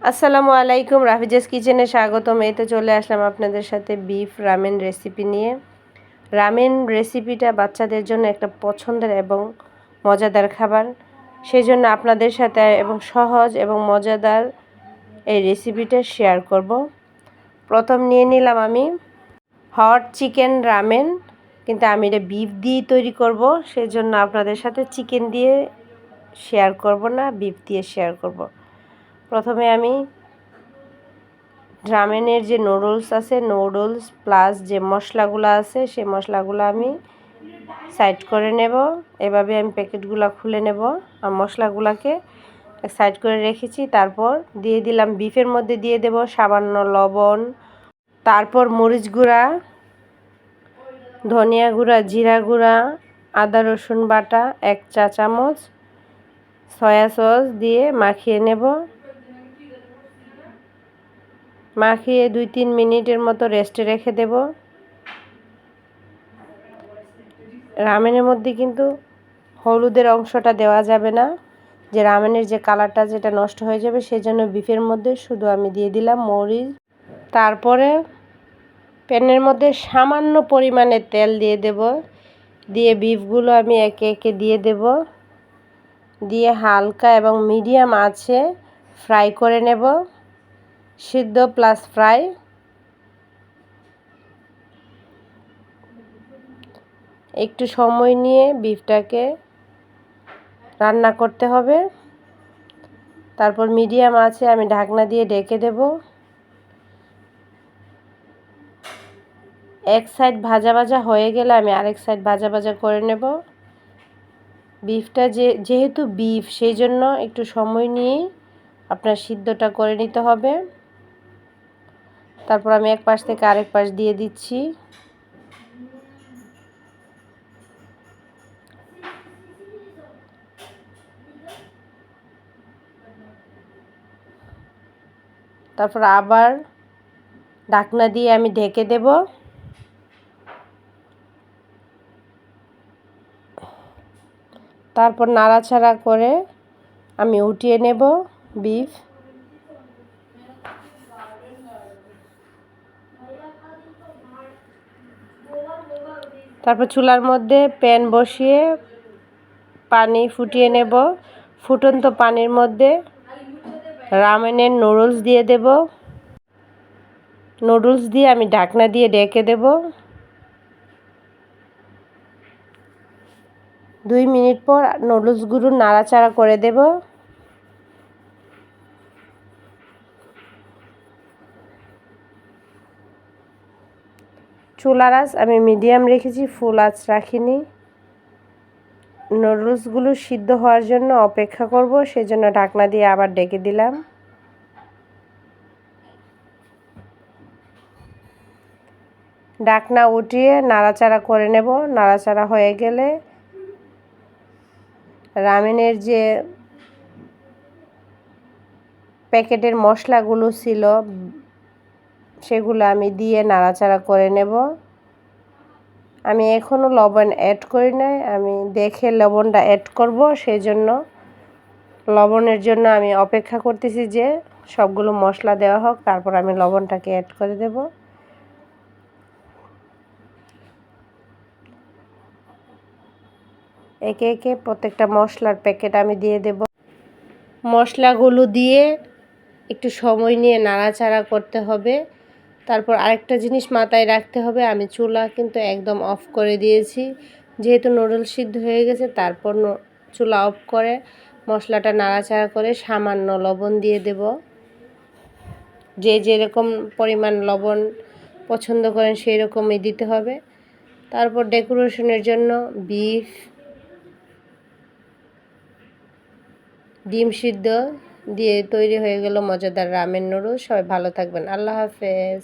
আসসালামু আলাইকুম, রাফিজাস কিচেনে স্বাগতম। এই তো চলে আসলাম আপনাদের সাথে বিফ রামেন রেসিপি নিয়ে। রামেন রেসিপিটা বাচ্চাদের জন্য একটা পছন্দের এবং মজাদার খাবার। সেই জন্য আপনাদের সাথে এবং সহজ এবং মজাদার এই রেসিপিটা শেয়ার করব। প্রথম নিয়ে নিলাম আমি হট চিকেন রামেন কিন্তু আমি এটা বিফ দিয়েই তৈরি করব সেই জন্য আপনাদের সাথে চিকেন দিয়ে শেয়ার করব না বিফ দিয়ে শেয়ার করব। প্রথমে আমি ড্রামেনের যে নুডলস আছে নুডলস প্লাস যে মশলাগুলো আছে, সেই মশলাগুলো আমি সাইড করে নেব। এভাবে আমি প্যাকেটগুলো খুলে নেব আর মশলাগুলোকে সাইড করে রেখেছি। তারপর দিয়ে দিলাম বিফের মধ্যে দিয়ে দেব সামান্য লবণ। তারপর মরিচ গুঁড়া, ধনিয়া গুঁড়া, জিরা গুঁড়া, আদা, রসুন বাটা, এক চা চামচ সয়া সস দিয়ে মাখিয়ে নেব। মাখিয়ে দুই তিন মিনিটের মতো রেস্টে রেখে দেব। রামেনের মধ্যে কিন্তু হলুদের অংশটা দেওয়া যাবে না। যে রামেনের যে কালারটা, যেটা নষ্ট হয়ে যাবে সেই জন্য বিফের মধ্যে শুধু আমি দিয়ে দিলাম মরিচ। তারপরে প্যানের মধ্যে সামান্য পরিমাণে তেল দিয়ে দেব। দিয়ে বিফগুলো আমি একে একে দিয়ে দেব। দিয়ে হালকা এবং মিডিয়াম আছে ফ্রাই করে নেব। সিদ্ধ প্লাস ফ্রাই একটু সময় নিয়ে বিফটাকে রান্না করতে হবে। তারপর মিডিয়াম আছে, আমি ঢাকনা দিয়ে ডেকে দেব। এক সাইড ভাজা ভাজা হয়ে গেলে আমি আরেক সাইড ভাজা ভাজা করে নেব। বিফটা যে, যেহেতু বিফ সেই জন্য একটু সময় নিয়েই আপনার সিদ্ধটা করে নিতে হবে। তারপর আমি এক পাশ থেকে আরেক পাশ দিয়ে দিচ্ছি। তারপর আবার ঢাকনা দিয়ে আমি ঢেকে দেব। তারপর নাড়াচাড়া করে আমি উঠিয়ে নেব বিফ। তারপর চুলার মধ্যে প্যান বসিয়ে পানি ফুটিয়ে নেব। ফুটন্ত পানির মধ্যে রামেনের নুডলস দিয়ে দেব। নুডলস দিয়ে আমি ঢাকনা দিয়ে ডেকে দেব। দুই মিনিট পর নুডলসগুলো নাড়াচাড়া করে দেব। চুলার আঁচ আমি মিডিয়াম রেখেছি, ফুল আঁচ রাখিনি। নুডলসগুলো সিদ্ধ হওয়ার জন্য অপেক্ষা করব সেই জন্য ঢাকনা দিয়ে আবার ডেকে দিলাম। ডাকনা উঠিয়ে নাড়াচাড়া করে নেব। নাড়াচাড়া হয়ে গেলে রামেনের যে প্যাকেটের মশলাগুলো ছিল সেগুলো আমি দিয়ে নাড়াচাড়া করে নেব। আমি এখনও লবণ অ্যাড করি নাই, আমি দেখে লবণটা অ্যাড করব সেই জন্য লবণের জন্য আমি অপেক্ষা করতেছি যে সবগুলো মশলা দেওয়া হোক, তারপর আমি লবণটাকে অ্যাড করে দেব। একে একে প্রত্যেকটা মশলার প্যাকেট আমি দিয়ে দেব। মশলাগুলো দিয়ে একটু সময় নিয়ে নাড়াচাড়া করতে হবে। তারপর আরেকটা জিনিস মাথায় রাখতে হবে, আমি চুলা কিন্তু একদম অফ করে দিয়েছি। যেহেতু নুডল সিদ্ধ হয়ে গেছে, তারপর চুলা অফ করে মশলাটা নাড়াচাড়া করে সামান্য লবণ দিয়ে দেব। যে যেরকম পরিমাণ লবণ পছন্দ করেন সেই রকমই দিতে হবে। তারপর ডেকোরেশনের জন্য বিফ ডিম সিদ্ধ দিয়ে তৈরি হয়ে গেল মজাদার রামেন নুডলস সবাই ভালো থাকবেন। আল্লাহ হাফেজ।